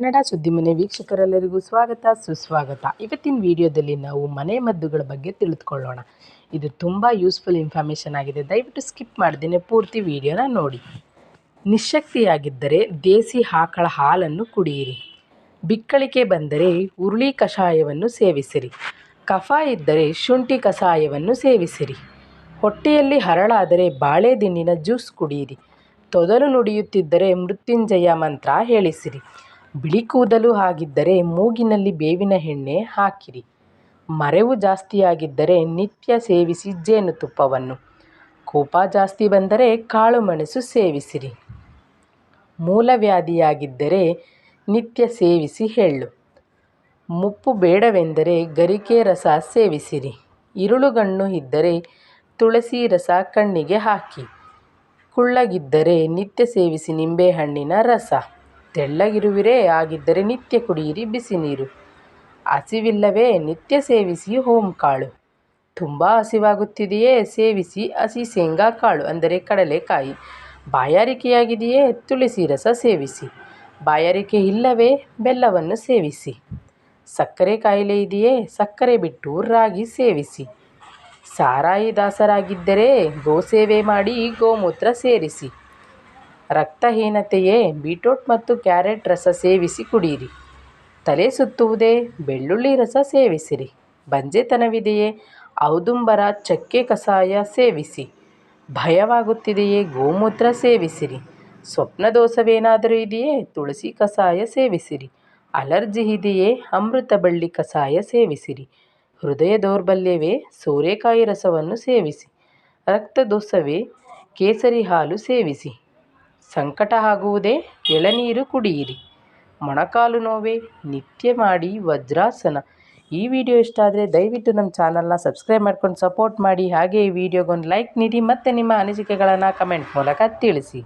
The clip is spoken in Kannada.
ಕನ್ನಡ ಸುದ್ದಿಮನೆ ವೀಕ್ಷಕರೆಲ್ಲರಿಗೂ ಸ್ವಾಗತ, ಸುಸ್ವಾಗತ. ಇವತ್ತಿನ ವಿಡಿಯೋದಲ್ಲಿ ನಾವು ಮನೆ ಮದ್ದುಗಳ ಬಗ್ಗೆ ತಿಳಿದುಕೊಳ್ಳೋಣ. ಇದು ತುಂಬ ಯೂಸ್ಫುಲ್ ಇನ್ಫಾರ್ಮೇಷನ್ ಆಗಿದೆ. ದಯವಿಟ್ಟು ಸ್ಕಿಪ್ ಮಾಡ್ದೇನೆ ಪೂರ್ತಿ ವಿಡಿಯೋನ ನೋಡಿ. ನಿಶಕ್ತಿಯಾಗಿದ್ದರೆ ದೇಸಿ ಆಕಳ ಹಾಲನ್ನು ಕುಡಿಯಿರಿ. ಬಿಕ್ಕಳಿಕೆ ಬಂದರೆ ಉರುಳಿ ಕಷಾಯವನ್ನು ಸೇವಿಸಿರಿ. ಕಫ ಇದ್ದರೆ ಶುಂಠಿ ಕಷಾಯವನ್ನು ಸೇವಿಸಿರಿ. ಹೊಟ್ಟೆಯಲ್ಲಿ ಹರಳಾದರೆ ಬಾಳೆದಿನ್ನಿನ ಜ್ಯೂಸ್ ಕುಡಿಯಿರಿ. ತೊದಲು ನುಡಿಯುತ್ತಿದ್ದರೆ ಮೃತ್ಯುಂಜಯ ಮಂತ್ರ ಹೇಳಿಸಿರಿ. ಬಿಳಿ ಕೂದಲು ಆಗಿದ್ದರೆ ಮೂಗಿನಲ್ಲಿ ಬೇವಿನ ಎಣ್ಣೆ ಹಾಕಿರಿ. ಮರೆವು ಜಾಸ್ತಿಯಾಗಿದ್ದರೆ ನಿತ್ಯ ಸೇವಿಸಿ ಜೇನುತುಪ್ಪವನ್ನು ಕೋಪ ಜಾಸ್ತಿ ಬಂದರೆ ಕಾಳುಮೆಣಸು ಸೇವಿಸಿರಿ. ಮೂಲವ್ಯಾಧಿಯಾಗಿದ್ದರೆ ನಿತ್ಯ ಸೇವಿಸಿ ಎಳ್ಳು ಮುಪ್ಪು ಬೇಡವೆಂದರೆ ಗರಿಕೆ ರಸ ಸೇವಿಸಿರಿ. ಇರುಳುಗಣ್ಣು ಇದ್ದರೆ ತುಳಸಿ ರಸ ಕಣ್ಣಿಗೆ ಹಾಕಿ. ಕುಳ್ಳಗಿದ್ದರೆ ನಿತ್ಯ ಸೇವಿಸಿ ನಿಂಬೆಹಣ್ಣಿನ ರಸ. ತೆಳ್ಳಗಿರುವಿರೇ ಆಗಿದ್ದರೆ ನಿತ್ಯ ಕುಡಿಯಿರಿ ಬಿಸಿ ನೀರು. ಹಸಿವಿಲ್ಲವೇ ನಿತ್ಯ ಸೇವಿಸಿ ಕಾಳು. ತುಂಬ ಹಸಿವಾಗುತ್ತಿದೆಯೇ ಸೇವಿಸಿ ಹಸಿ ಶೇಂಗಾ ಕಾಳು ಅಂದರೆ ಕಡಲೆಕಾಯಿ. ಬಾಯಾರಿಕೆಯಾಗಿದೆಯೇ ತುಳಸಿ ರಸ ಸೇವಿಸಿ. ಬಾಯಾರಿಕೆ ಇಲ್ಲವೇ ಬೆಲ್ಲವನ್ನು ಸೇವಿಸಿ. ಸಕ್ಕರೆ ಕಾಯಿಲೆ ಇದೆಯೇ ಸಕ್ಕರೆ ಬಿಟ್ಟು ರಾಗಿ ಸೇವಿಸಿ. ಸಾರಾಯಿ ದಾಸರಾಗಿದ್ದರೆ ಗೋಸೇವೆ ಮಾಡಿ ಗೋಮೂತ್ರ ಸೇರಿಸಿ. ರಕ್ತಹೀನತೆಯೇ ಬೀಟ್ರೂಟ್ ಮತ್ತು ಕ್ಯಾರೆಟ್ ರಸ ಸೇವಿಸಿ ಕುಡಿಯಿರಿ ತಲೆ ಸುತ್ತುವುದೇ ಬೆಳ್ಳುಳ್ಳಿ ರಸ ಸೇವಿಸಿರಿ. ಬಂಜೆತನವಿದೆಯೇ ಔದುಂಬರ ಚಕ್ಕೆ ಕಷಾಯ ಸೇವಿಸಿ. ಭಯವಾಗುತ್ತಿದೆಯೇ ಗೋಮೂತ್ರ ಸೇವಿಸಿರಿ. ಸ್ವಪ್ನದೋಷವೇನಾದರೂ ಇದೆಯೇ ತುಳಸಿ ಕಷಾಯ ಸೇವಿಸಿರಿ. ಅಲರ್ಜಿ ಇದೆಯೇ ಅಮೃತ ಬಳ್ಳಿ ಕಷಾಯ ಸೇವಿಸಿರಿ. ಹೃದಯ ದೌರ್ಬಲ್ಯವೇ ಸೋರೆಕಾಯಿ ರಸವನ್ನು ಸೇವಿಸಿ. ರಕ್ತದೋಸವೇ ಕೇಸರಿ ಹಾಲು ಸೇವಿಸಿ. ಸಂಕಟ ಆಗುವುದೇ ಎಳನೀರು ಕುಡಿಯಿರಿ. ಮೊಣಕಾಲು ನೋವೇ ನಿತ್ಯ ಮಾಡಿ ವಜ್ರಾಸನ. ಈ ವಿಡಿಯೋ ಇಷ್ಟ ಆದರೆ ದಯವಿಟ್ಟು ನಮ್ಮ ಚಾನಲ್ನ ಸಬ್ಸ್ಕ್ರೈಬ್ ಮಾಡ್ಕೊಂಡು ಸಪೋರ್ಟ್ ಮಾಡಿ. ಹಾಗೆ ಈ ವಿಡಿಯೋಗೊಂದು ಲೈಕ್ ನೀಡಿ ಮತ್ತು ನಿಮ್ಮ ಅನಿಸಿಕೆಗಳನ್ನು ಕಮೆಂಟ್ ಮೂಲಕ ತಿಳಿಸಿ.